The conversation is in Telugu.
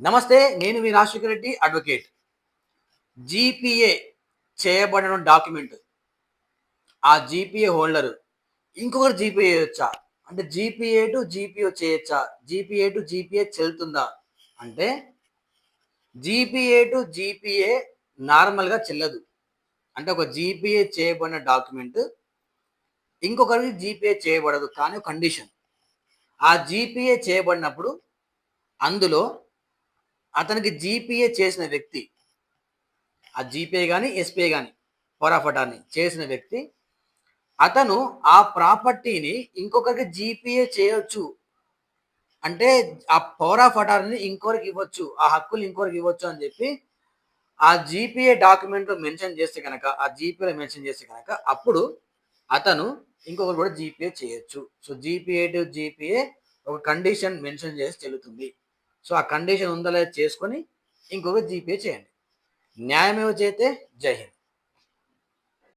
నమస్తే నేను మీ రాజశేఖర రెడ్డి అడ్వకేట్ జీపీఏ చేయబడిన డాక్యుమెంట్ ఆ జీపీఏ హోల్డరు ఇంకొకరు జీపీఏ చేయొచ్చా అంటే జీపీఏ టు జీపీఓ చేయొచ్చా జీపీఏ టు జీపీఏ చెల్లుతుందా అంటే జీపీఏ టు జీపీఏ నార్మల్గా చెల్లదు అంటే ఒక జీపీఏ చేయబడిన డాక్యుమెంట్ ఇంకొకరికి జీపీఏ చేయబడదు కానీ కండిషన్ ఆ జీపీఏ చేయబడినప్పుడు అందులో అతనికి జీపీఏ చేసిన వ్యక్తి ఆ జీపీఏ కానీ ఎస్పీఏ కానీ పవర్ చేసిన వ్యక్తి అతను ఆ ప్రాపర్టీని ఇంకొకరికి జీపీఏ చేయొచ్చు. అంటే ఆ పవర్ ఆఫ్ అటార్నీ ఇంకొకరికి ఇవ్వచ్చు ఆ హక్కులు ఇంకొకరికి ఇవ్వచ్చు అని చెప్పి ఆ జీపీఏ డాక్యుమెంట్లో మెన్షన్ చేస్తే కనుక ఆ జీపీఏలో మెన్షన్ చేస్తే కనుక అప్పుడు అతను ఇంకొకరు కూడా జీపీఏ చేయొచ్చు. సో జీపీఏ టు జీపీఏ ఒక కండిషన్ మెన్షన్ చేసి చెల్లుతుంది. సో ఆ కండిషన్ ఉందా లేదో చేసుకొని ఇంకొక జీపే చేయండి. న్యాయమేవ చేతే జై హింద్.